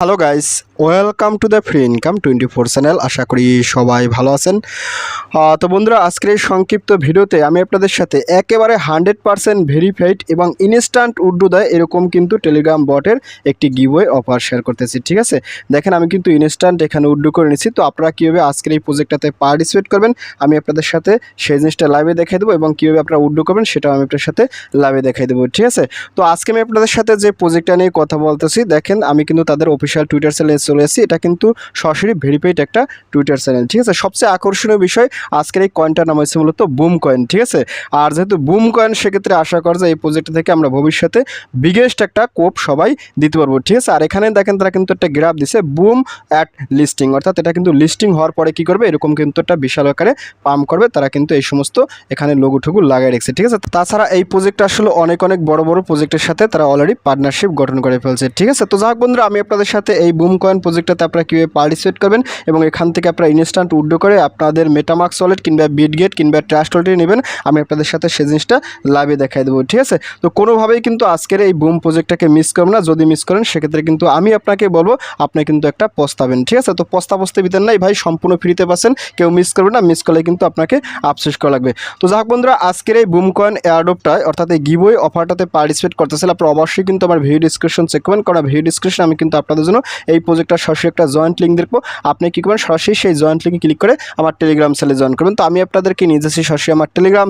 Hello guys welcome to the free income twenty four channel আশা করি সবাই ভালো আছেন। তো বন্ধুরা, আজকের এই সংক্ষিপ্ত ভিডিওতে আমি আপনাদের সাথে একেবারে হান্ড্রেড পারসেন্ট ভেরিফাইড এবং ইনস্ট্যান্ট উর্দু দেয় এরকম কিন্তু টেলিগ্রাম বটের একটি গিভওয়ে অফার শেয়ার করতেছি, ঠিক আছে? দেখেন, আমি কিন্তু ইনস্ট্যান্ট এখানে উর্দু করে নিচ্ছি তো আপনারা কীভাবে আজকের এই প্রজেক্টটাতে পার্টিসিপেট করবেন, আমি আপনাদের সাথে সেই জিনিসটা লাইভে দেখাই দেবো এবং কীভাবে আপনারা উর্দু করবেন সেটাও আমি আপনার সাথে লাইভে দেখাই দেবো, ঠিক আছে? তো আজকে আমি আপনাদের সাথে যে প্রজেক্টটা নিয়ে কথা বলতেছি, দেখেন, আমি কিন্তু তাদের অফিসিয়াল টুইটার চ্যানেলে চলে এসেছি। এটা কিন্তু সরাসরি ভেরিফাইড একটা টুইটার চ্যানেল ঠিক আছে? সবচেয়ে আকর্ষণীয় বিষয় আজকের এই কয়েনটার নাম হয়েছে মূলত বুম কয়েন ঠিক আছে? আর যেহেতু বুম কয়েন সেক্ষেত্রে আশা করা যায় এই প্রজেক্ট থেকে আমরা ভবিষ্যতে বিগেস্ট একটা কোপ সবাই দিতে পারব, ঠিক আছে? আর এখানে দেখেন তারা কিন্তু একটা গ্রাফ দিছে বুম অ্যাট লিস্টিং অর্থাৎ এটা কিন্তু লিস্টিং হওয়ার পরে কি করবে? এরকম কিন্তু একটা বিশাল আকারে পাম্প করবে, তারা কিন্তু এই সমস্ত এখানে লোগো ঠুকু লাগাই রেখেছে, ঠিক আছে? তাছাড়া এই প্রজেক্ট আসলে অনেক অনেক বড় বড় প্রজেক্টের সাথে তারা অলরেডি পার্টনারশিপ গঠন করে ফেলছে, ঠিক আছে? তো যাক বন্ধুরা, আমি আপনাদের সাথে এই বুম কয়েন প্রজেক্টটাতে আপনারা কীভাবে পার্টিসিপেট করবেন এবং এখান থেকে আপনারা ইনস্ট্যান্ট উড্ডো করে আপনাদের মেটামার্কস ওয়ালেট কিংবা বিটগেট কিংবা ট্রাস্ট ওয়ালেটে নেবেন। আমি আপনাদের সাথে সেই জিনিসটা লাভে দেখাই দেবো, ঠিক আছে? তো কোনোভাবেই কিন্তু আজকের এই বুম প্রজেক্টটাকে মিস করবেন না। যদি মিস করেন, সেক্ষেত্রে কিন্তু আমি আপনাকে বলব, আপনি কিন্তু একটা পস্তাবেন, ঠিক আছে? তো পস্তা পস্তে ভিতর নাই ভাই, সম্পূর্ণ ফ্রিতে পাচ্ছেন। কেউ মিস করবে না মিস করলে কিন্তু আপনাকে আফসোস করা লাগবে। তো যাক বন্ধুরা, আজকের এই বুম কয়েন এয়ারডোপটায় অর্থাৎ এই গিবই অফারটাতে পার্টিসিপেট করতেছিল আপনারা অবশ্যই কিন্তু আমার ভিডিও ডিসক্রিপশন চেক করবেন। কারণ ভিডিও ডিসক্রিপশন আমি কিন্তু আপনাদের জন্য এই প্রজেক্টটা সরাসরি একটা জয়েন্ট লিঙ্ক দেখব। আপনি কী করবেন? সরাসরি সেই জয়েন্ট লিঙ্কে ক্লিক করে আমার টেলিগ্রাম চ্যানেলে জয়েন করবেন। তো আমি আপনাদেরকে নিয়ে যাচ্ছি সরাসরি আমার টেলিগ্রাম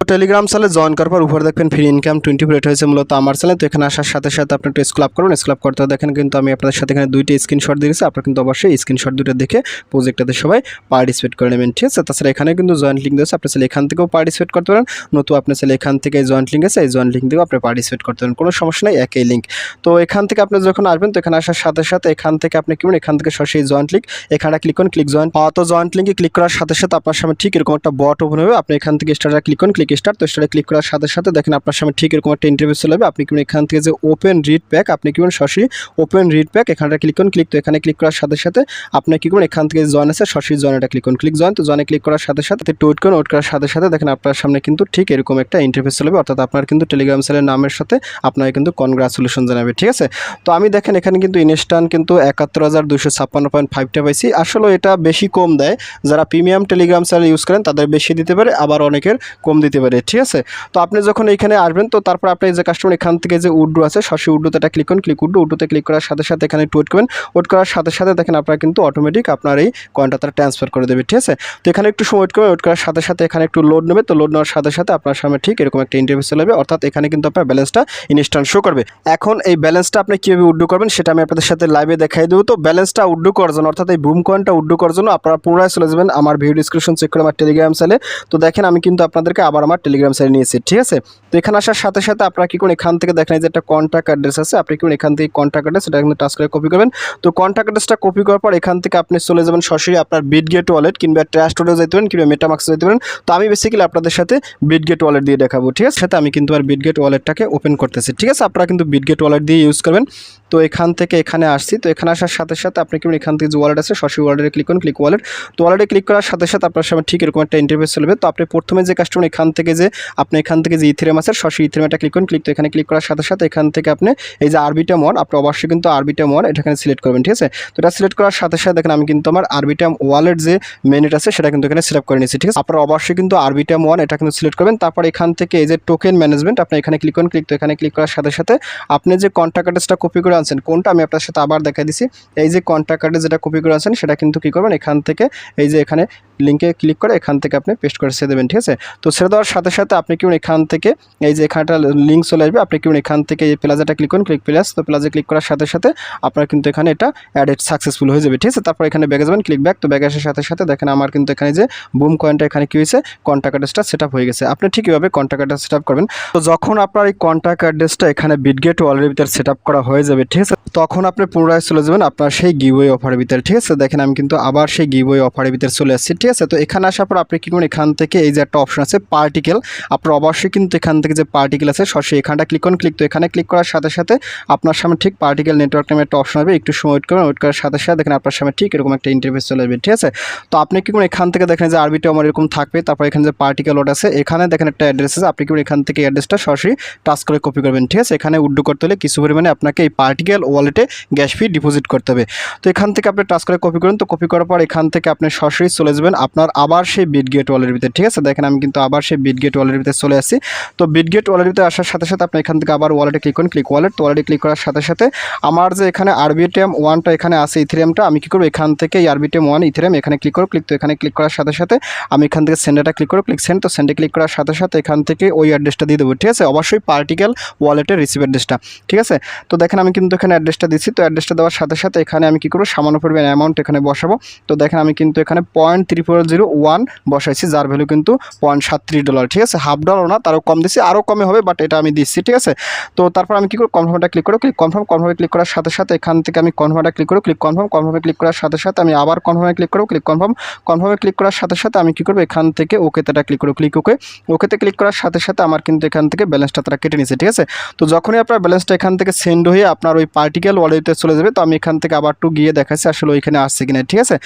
তো টেলিগ্রাম চ্যানেলে জয়েন করার পর উপরে দেখবেন ফ্রি ইনকাম টোয়েন্টি ফোর হয়েছে মূলত আমার চ্যানেল তো এখানে আসার সাথে সাথে আপনি একটু স্ক্লাপ করুন। স্ক্লাপ করতে দেখেন কিন্তু আমি আপনাদের সাথে এখানে দুইটি স্ক্রিনশট দিয়েছি। আপনারা কিন্তু অবশ্যই স্ক্রিনশট দুটো দেখে প্রজেক্টটাতে সবাই পার্টিসিপেট করে নেবেন, ঠিক আছে? তাছাড়া এখানে কিন্তু জয়েন্ট লিঙ্ক দিয়েছে আপনি চাইলে এখান থেকেও পার্টিসিপেট করতে পারেন। নতুন আপনি চাইলে এখান থেকে জয়েন্ট লিঙ্ক আছে। এই জয়েন্ট লিঙ্ক থেকেও আপনি পার্টিসিপেট করতে পারেন। কোনো সমস্যা নেই, একই লিঙ্ক তো এখান থেকে আপনি যখন আসবেন, তো এখানে আসার সাথে সাথে সাথে, এখান থেকে আপনি কি করবেন এখান থেকে সরাসরি জয়েন্ট লিঙ্ক এখানে ক্লিক করুন ক্লিক জয়েন্ট তো জয়েন্ট লিঙ্কে ক্লিক করার সাথে সাথে আপনার সামনে ঠিক এরকম একটা বট ওপেন হবে। আপনি এখান থেকে স্টার্টে ক্লিক করুন ক্লিক স্টার্ট তো স্টার্টে ক্লিক করার সাথে সাথে দেখেন আপনার সামনে ঠিক এরকম একটা ইন্টারভিউ চলে যাবে। আপনি কি করবেন এখান থেকে যে ওপেন রিড প্যাক আপনি কি করবেন সরাসরি ওপেন রিড প্যাক এখানটা ক্লিক করুন ক্লিক তো এখানে ক্লিক করার সাথে সাথে আপনি কি করবেন এখান থেকে জয়েন আছে, সরাসরি জয়েনটা ক্লিক করুন ক্লিক জয়েন তো জয়েনে ক্লিক করার সাথে সাথে টোয়েট করুন ওয়েট করার সাথে সাথে দেখেন আপনার সামনে কিন্তু ঠিক এরকম একটা ইন্টারফেস চলে যাবে। অর্থাৎ আপনার কিন্তু টেলিগ্রাম চ্যানেলের নামের সাথে আপনাকে কিন্তু কনগ্রাচুলেশন জানাবে, ঠিক আছে? তো আমি দেখেন এখানে কিন্তু ইনস্ট্যান্ট কিন্তু একাত্তর হাজার দুশো ছাপ্পান্ন পয়েন্ট ফাইভটা পাইছি। আসলে এটা বেশি কম দেয়। যারা প্রিমিয়াম টেলিগ্রাম চ্যানেল ইউজ করেন, তাদের বেশি দিতে পারে, আবার অনেকের কম দিতে পারে, ঠিক আছে? তো আপনি যখন এখানে আসবেন, তো তারপর আপনি যে কাস্টমার এখান থেকে যে উড্ডু আছে সরাসরি উড্ডুতে একটা ক্লিক করুন। ক্লিক উড্ডু উড্ডুতে ক্লিক করার সাথে সাথে এখানে টুইট করবেন। ওয়েট করার সাথে সাথে দেখেন আপনারা কিন্তু অটোমেটিক আপনার এই কয়েনটা তারা ট্রান্সফার করে দেবে, ঠিক আছে? তো এখানে একটু সময় ওয়েট করবেন। ওয়েট করার সাথে সাথে এখানে একটু লোড নেবে। তো লোড নেওয়ার সাথে সাথে আপনার সামনে ঠিক এরকম একটা ইন্টারভিউ চলে যাবে অর্থাৎ এখানে কিন্তু আপনার ব্যালেন্সটা ইনস্ট্যান্ট শো করবে। এখন এই ব্যালেন্সটা আপনি কীভাবে উড্ডু করবেন, সেটা আমি আপনাদের সাথে লাইভে দেখাই দেবো। তো ব্যালেন্সটা উড্ডু করার জন্য, অর্থাৎ এই বুম কয়েনটা উড্ডু করার জন্য আপনারা পুনরায় চলে যাবেন আমার ভিডিও ডিসক্রিপশন চেক করে আমার টেলিগ্রাম চ্যানেলে তো দেখেন, আমি কিন্তু আপনাদেরকে আবার আমার টেলিগ্রাম চ্যানেলে নিয়েছি ঠিক আছে? তো এখানে আসার সাথে সাথে আপনারা কি করুন, এখান থেকে দেখেন যে একটা কন্ট্যাক্ট অ্যাড্রেস আছে, আপনি কি করুন, এখান থেকে কন্ট্যাক্ট অ্যাড্রেস সেটা কিন্তু টাচ করে কপি করবেন। তো কন্ট্যাক্ট অ্যাড্রেসটা কপি করার পর এখান থেকে আপনি চলে যাবেন সরাসরি আপনার বিটগেট ওয়ালেট কিংবা ট্রাস্ট ওয়ালেট যেতে পারেন কিংবা মেটামাক্সে যেতে পারেন। তো আমি বেসিক্যালি আপনাদের সাথে বিটগেট ওয়ালেট দিয়ে দেখাবো, ঠিক আছে? সাথে আমি কিন্তু আর বিটগেট ওয়ালেটটাকে ওপেন করতেছি, ঠিক আছে? আপনারা কিন্তু বিটগেট ওয়ালেট দিয়ে ইউজ করবেন। তো এখান থেকে এখানে আসছি। তো এখানে আসার সাথে সাথে আপনি কি এখান থেকে যে ওয়ালেট আছে, সরাসরি ওয়ালেটে ক্লিক করুন ক্লিক ওয়ালেট তো ওয়ালেটে ক্লিক করার সাথে সাথে আপনার সামনে ঠিক এরকম একটা ইন্টারভিউ চলবে। তো আপনি প্রথমে যে কাস্টমার এখান থেকে যে, আপনি এখান থেকে যে ইথিরাম আছে, সরাসরি ইথিরামটা ক্লিক করুন। ক্লিক তো এখানে ক্লিক করার সাথে সাথে এখান থেকে আপনি এই যে আরবিটাম ওয়ান আপনি অবশ্যই কিন্তু আরবিটাম ওয়ান এটা এখানে সিলেক্ট করবেন, ঠিক আছে? তো এটা সিলেক্ট করার সাথে সাথে দেখেন আমি কিন্তু আমার আরবিটাম ওয়ালেট যে মেনুট আছে, সেটা কিন্তু এখানে সিলেক্ট করে নিয়েছি, ঠিক আছে? আপনারা অবশ্যই কিন্তু আরবিটাম ওয়ান এটা কিন্তু সিলেক্ট করবেন। তারপর এখান থেকে এই যে টোকেন ম্যানেজমেন্ট আপনি এখানে ক্লিক করুন। ক্লিক তো এখানে ক্লিক করার সাথে সাথে আপনি যে কন্ট্যাক্ট অ্যাড্রেসটা কপি করে আনছেন, কোনটা আমি আপনার সাথে আবার দেখা দিছি। এই যে কন্ট্যাক্ট অ্যাড্রেস যেটা কপি করে আনছেন সেটা কিন্তু কী করবেন? এখান থেকে এই যে এখানে লিঙ্কে ক্লিক করে এখান থেকে আপনি পেস্ট করে ছেড়ে দেবেন, ঠিক আছে? তো ছেড়ে দেওয়ার সাথে সাথে আপনি কি এখান থেকে এই যে এখানটা লিঙ্ক চলে আসবে, আপনি কি এখান থেকে এই প্লাজাটা ক্লিক করুন ক্লিক প্লাস তো প্লাজে ক্লিক করার সাথে সাথে আপনার কিন্তু এখানে এটা অ্যাডেড সাকসেসফুল হয়ে যাবে, ঠিক আছে? তারপর এখানে ব্যাগে যাবেন ক্লিক ব্যাক তো ব্যাগে আসার সাথে সাথে দেখেন আমার কিন্তু এখানে যে বুম কয়েনটা এখানে কী হয়েছে? কন্ট্যাক্ট অ্যাড্রেসটা সেট হয়ে গেছে। আপনি ঠিক কীভাবে কন্ট্যাক্ট অ্যাড্রেস সেট করবেন। তো যখন আপনার এই কন্ট্যাক্ট অ্যাড্রেসটা এখানে বিটগেট ওয়ালের ভিতরে সেট করা হয়ে যাবে, ঠিক আছে? তখন আপনি পুনরায় চলে যাবেন আপনার সেই গিওয়ে অফারের ভিতরে, ঠিক আছে? দেখেন, আমি কিন্তু আবার সেই গিওয়ে অফারের ভিতরে চলে আসছি, ঠিক আছে? তো এখানে আসার পর আপনি কি করুন, এখান থেকে এই যে একটা অপশন আছে পার্টিকেল আপনার অবশ্যই কিন্তু এখান থেকে যে পার্টিকেল আছে সরাসরি এখানটা ক্লিক করুন ক্লিক তো এখানে ক্লিক করার সাথে সাথে আপনার সামনে ঠিক পার্টিকেল নেটওয়ার্ক নামে একটা অপশন হবে একটু সময় ওয়েট করবেন ওয়েট করার সাথে সাথে দেখেন আপনার সামনে ঠিক এরকম একটা ইন্টারফেস চলে আসবে, ঠিক আছে? তো আপনি কি করুন, এখান থেকে দেখেন যে আরবিটা আমার এরকম থাকবে, তারপর এখানে যে পার্টিকেল ওড আছে, এখানে দেখেন একটা অ্যাড্রেস আছে, আপনি কি করুন, এখান থেকে অ্যাড্রেসটা সরাসরি টাচ করে কপি করবেন, ঠিক আছে? এখানে উড্ডু করতে হলে কিছু পরিমাণে আপনাকে এই পার্টিকেল ওয়ালেটে গ্যাস ফি ডিপোজিট করতে হবে। তো এখান থেকে আপনি টাচ করে কপি করুন। তো কপি করার পর এখান থেকে আপনি সরাসরি চলে যাবেন আপনার আবার সেই বিটগেট ওয়ালের ভিতরে। ঠিক আছে? দেখেন আমি কিন্তু আবার সেই বিটগেট ওয়ালের ভিতরে চলে আসি তো বিটগেট ওয়ালের ভিতরে আসার সাথে সাথে আপনি এখান থেকে আবার ওয়ালেটে ক্লিক করুন। ক্লিক ওয়ালেট তো ওয়ালেটে ক্লিক করার সাথে সাথে আমার যে এখানে আরবিটিএম ওয়ানটা এখানে আছে ইথিরিয়ামটা আমি কী করব? এখান থেকে আরবিটিএম ওয়ান ইথিরিয়াম এখানে ক্লিক করো ক্লিক তো এখানে ক্লিক করার সাথে সাথে আমি এখান থেকে সেন্ডারটা ক্লিক করো ক্লিক সেন্ড তো সেন্ডে ক্লিক করার সাথে সাথে এখান থেকে ওই অ্যাড্রেসটা দিয়ে দেবো। ঠিক আছে? অবশ্যই পার্টিকেল ওয়ালেটের রিসিভ অ্যাড্রেসটা ঠিক আছে? তো দেখেন আমি কিন্তু এখানে অ্যাড্রেসটা দিচ্ছি তো অ্যাড্রেসটা দেওয়ার সাথে সাথে এখানে আমি কী করব? সামান্য পরিমাণ অ্যামাউন্ট এখানে বসাবো। তো দেখেন আমি কিন্তু এখানে point three four zero one বসাইছি, যার ভ্যালু কিন্তু পয়েন্ট সাতত্রিশ ডলার ঠিক আছে? হাফ ডলার না, তারও কম দিচ্ছি আরও কমে হবে বাট এটা আমি দিচ্ছি, ঠিক আছে? তো তারপর আমি কী করব? কনফার্মটা ক্লিক করো ক্লিক কনফার্ম কনফার্মে ক্লিক করার সাথে সাথে এখান থেকে আমি কনফার্মটা ক্লিক করো ক্লিক কনফার্ম কনফার্মে ক্লিক করার সাথে সাথে আমি আবার কনফার্মে ক্লিক করো ক্লিক কনফার্ম কনফার্মে ক্লিক করার সাথে সাথে আমি কী করব? এখান থেকে ওকেতেটা ক্লিক করো ক্লিক ওকে ওকেতে ক্লিক করার সাথে সাথে আমার কিন্তু এখান থেকে ব্যালেন্সটা তারা কেটে নিছে, ঠিক আছে? তো যখনই আপনার ব্যালেন্সটা এখান থেকে সেন্ড হয়ে আপনার ওই পার্টিকেল ওয়ালেটে চলে যাবে। তো আমি এখান থেকে আবার একটু গিয়ে দেখাচ্ছি আসলে ওইখানে আসছে কিনা, ঠিক আছে?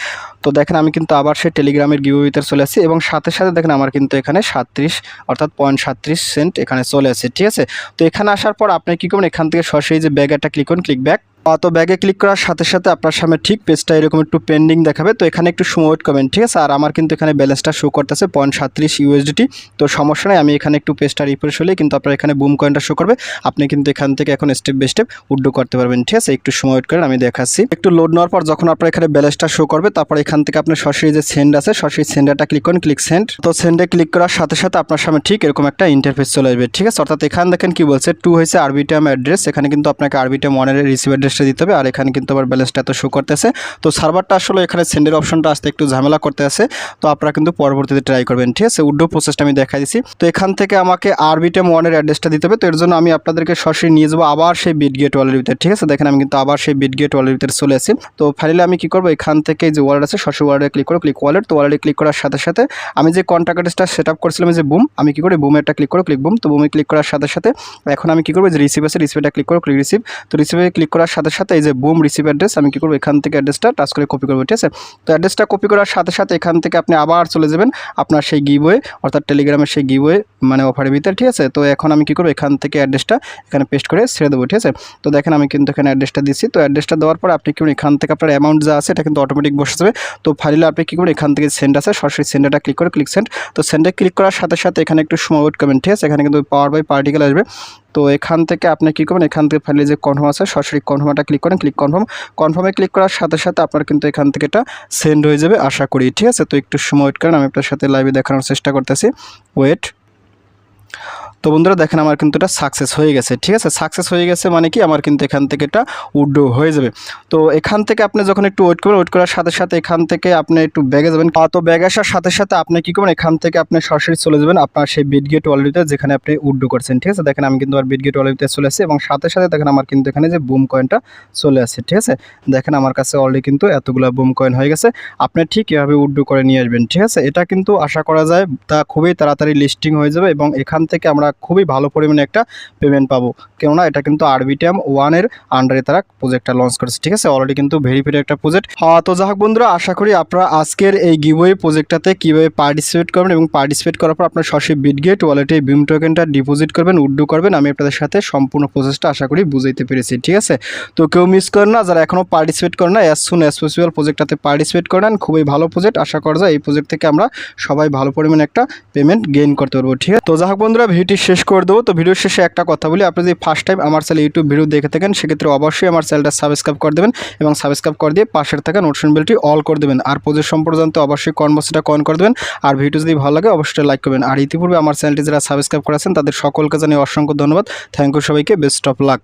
তো দেখেন আমি কিন্তু আবার সেই টেলিগ্রামের গিউইতে চলে আসছি এবং সাথে সাথে দেখেন আমার কিন্তু এখানে সাত্রিশ অর্থাৎ পয়েন্ট সাতত্রিশ সেন্ট এখানে চলে আসে ঠিক আছে? তো এখানে আসার পর আপনি কী করবেন? এখান থেকে সরাসরি যে ব্যাগ একটা ক্লিক করুন ক্লিক ব্যাক তো ব্যাগে ক্লিক করার সাথে সাথে আপনার সামনে ঠিক পেজটা এরকম একটু পেন্ডিং দেখাবে। তো এখানে একটু সময় ওয়েট করবেন ঠিক আছে? আর আমার কিন্তু এখানে ব্যালেন্সটা শো করতেছে পয়েন্ট সাতত্রিশ ইউএসডিটি তো সমস্যা নেই, আমি এখানে একটু পেজটা রিফ্রেশ হলেই কিন্তু আপনার এখানে বুম কয়েনটা শো করবে। আপনি কিন্তু এখান থেকে এখন স্টেপ বাই স্টেপ উড্ডো করতে পারবেন, ঠিক আছে? একটু সময় ওয়েট করেন আমি দেখাচ্ছি। একটু লোড নেওয়ার পর যখন আপনার এখানে ব্যালেন্সটা শো করবে, তারপর এখান থেকে আপনার সরাসরি যে সেন্ড আছে, সরাসরি সেন্ডারটা ক্লিক করুন ক্লিক সেন্ড তো সেন্ডে ক্লিক করার সাথে সাথে আপনার সামনে ঠিক এরকম একটা ইন্টারফেস চলে আসবে, ঠিক আছে? অর্থাৎ এখানে দেখেন কি বলছে? টু হয়েছে আরবিটাম অ্যাড্রেস এখানে কিন্তু আপনাকে আরবিটাম ওয়ানের রিসিভ অ্যাড্রেসটা দিতে হবে, আর এখানে কিন্তু আবার ব্যালেন্সটা এত শো করতেছে। তো সার্ভারটা আসলে এখানে সেন্ডের অপশনটা আসতে একটু ঝামেলা করতে আছে তো আপনারা কিন্তু পরবর্তীতে ট্রাই করবেন, ঠিক আছে? উড্ডো প্রসেসটা আমি দেখাই দিচ্ছি তো এখান থেকে আমাকে আরবিটাম ওয়ানের অ্যাড্রেসটা দিতে হবে। তো এর জন্য আমি আপনাদেরকে সরাসরি নিয়ে যাব আবার সেই বিটগেট ওয়ালের ভিতরে, ঠিক আছে? দেখেন আমি কিন্তু আবার সেই বিটগেট ওয়ালের ভিতরে চলে আসি। তো ফাইনালি আমি কি করব? এখান থেকে যে ওয়ালেট আছে, সরাসরি ওয়ালেটে ক্লিক করো ক্লিক ওয়ালেট তো ওয়ালেটে ক্লিক করার সাথে সাথে আমি যে কন্ট্যাক্ট অ্যাড্রেসটা সেট আপ করেছিলাম যে বুম আমি কি করি? বুমেরটা ক্লিক করো ক্লিক বুম তো বুমে ক্লিক করার সাথে সাথে এখন আমি কি করব? যে রিসিভ আছে রিসিভটা ক্লিক করো ক্লিক রিসিভ তো রিসিভে ক্লিক করার সাথে সাথে এই যে বুম রিসিভ অ্যাড্রেস আমি কি করব? এখান থেকে অ্যাড্রেসটা টাচ করে কপি করব, ঠিক আছে? তো অ্যাড্রেসটা কপি করার সাথে সাথে এখান থেকে আপনি আবার চলে যাবেন আপনার সেই গিবয়ে অর্থাৎ টেলিগ্রামের সেই গিবয়ে মানে অফারের ভিতরে, ঠিক আছে? তো এখন আমি কী করব? এখান থেকে অ্যাড্রেসটা এখানে পেস্ট করে ছেড়ে দেবো, ঠিক আছে? তো দেখেন আমি কিন্তু এখানে অ্যাড্রেসটা দিচ্ছি। তো অ্যাড্রেসটা দেওয়ার পর আপনি কি এখান থেকে আপনার অ্যামাউন্ট যা আছে, এটা কিন্তু অটোমেটিক বসে যাবে। তো ফাইলে আপনি কী করবেন? এখান থেকে সেন্ড আছে, সরাসরি সেন্ডারটা ক্লিক করে ক্লিক সেন্ড তো সেন্ডে ক্লিক করার সাথে সাথে এখানে একটু ওয়েট করবেন, ঠিক আছে? এখানে কিন্তু পাওয়ার বাই পার্টিকেল আসবে। তো এখান থেকে আপনি কী করবেন? এখান থেকে ফাইলে যে কনফার্ম আছে, সরাসরি কনফার্মটা ক্লিক করেন। ক্লিক কনফার্ম কনফার্মে ক্লিক করার সাথে সাথে আপনার কিন্তু এখান থেকে এটা সেন্ড হয়ে যাবে, আশা করি। ঠিক আছে? তো একটু সময় ওয়েট করেন, আমি আপনার সাথে লাইভে দেখানোর চেষ্টা করতেছি। ওয়েট তো বন্ধুরা দেখেন আমার কিন্তু এটা সাকসেস হয়ে গেছে, ঠিক আছে? সাকসেস হয়ে গেছে মানে কি? আমার কিন্তু এখান থেকে এটা উড্ডো হয়ে যাবে। তো এখান থেকে আপনি যখন একটু ওয়েট করবেন ওয়েট করার সাথে সাথে এখান থেকে আপনি একটু ব্যাগে যাবেন। তো ব্যাগ আসার সাথে সাথে আপনি কী করবেন? এখান থেকে আপনি সরাসরি চলে যাবেন আপনার সেই বিটগেট ওয়ালেটে যেখানে আপনি উড্ডো করছেন, ঠিক আছে? দেখেন আমি কিন্তু আর আমার বিটগেট ওয়ালেটে চলে আসি এবং সাথে সাথে দেখেন আমার কিন্তু এখানে যে বুম কয়েনটা চলে আসছে, ঠিক আছে? দেখেন আমার কাছে অলরেডি কিন্তু এতগুলো বুম কয়েন হয়ে গেছে। আপনি ঠিক এভাবে উড্ডো করে নিয়ে আসবেন, ঠিক আছে? এটা কিন্তু আশা করা যায়, তা খুবই তাড়াতাড়ি লিস্টিং হয়ে যাবে এবং এখান থেকে আমরা খুবই ভালো পরিমাণে একটা পেমেন্ট পাবো। কেননা এটা কিন্তু আরবিটিএম ওয়ানের আন্ডারে তারা প্রজেক্টটা লঞ্চ করেছে, ঠিক আছে? অলরেডি কিন্তু ভেরিফাইড একটা প্রজেক্ট তো যাই হোক বন্ধুরা, আশা করি আপনারা আজকের এই গিভওয়ে প্রজেক্টটাতে কীভাবে পার্টিসিপেট করবেন এবং পার্টিসিপেট করার পর আপনার সরাসরি বিটগেট ওয়ালেটে বিম টোকেনটা ডিপোজিট করবেন, উড্ডু করবেন, আমি আপনাদের সাথে সম্পূর্ণ প্রসেসটা আশা করি বুঝাইতে পেরেছি, ঠিক আছে? তো কেউ মিস করেন না, যারা এখনও পার্টিসিপেট করেন না অ্যাজ সুন অ্যাজ পসিবল প্রজেক্টটাতে পার্টিসিপেট করে নেন, খুবই ভালো প্রজেক্ট আশা করা যায় এই প্রজেক্ট থেকে আমরা সবাই ভালো পরিমাণে একটা পেমেন্ট গেইন করতে পারব, ঠিক আছে? তো যাই হোক বন্ধুরা, ভিডিওটি শেষ করে দেবো। তো ভিডিও শেষে একটা কথা বলি। আপনি যদি ফার্স্ট টাইম আমার চ্যানেল ইউটিউব ভিডিও দেখে থাকেন, সেক্ষেত্রে অবশ্যই আমার চ্যানেলটা সাবস্ক্রাইব করে দেবেন এবং সাবস্ক্রাইব করে দিয়ে পাশের থাকা নোটিফিকেশন বেলটি অল করে দেবেন। আর প্রজেক্ট সম্পর্কে অবশ্যই কনভার্সিটা কন করে দেবেন, আর ভিডিও যদি ভালো লাগে, অবশ্যই লাইক করবেন। আর ইতিপূর্বে আমার চ্যানেলটি যারা সাবস্ক্রাইব করেছেন, তাদের সকলকে জানিয়ে অসংখ্য ধন্যবাদ। থ্যাংক ইউ সবাইকে। Best of luck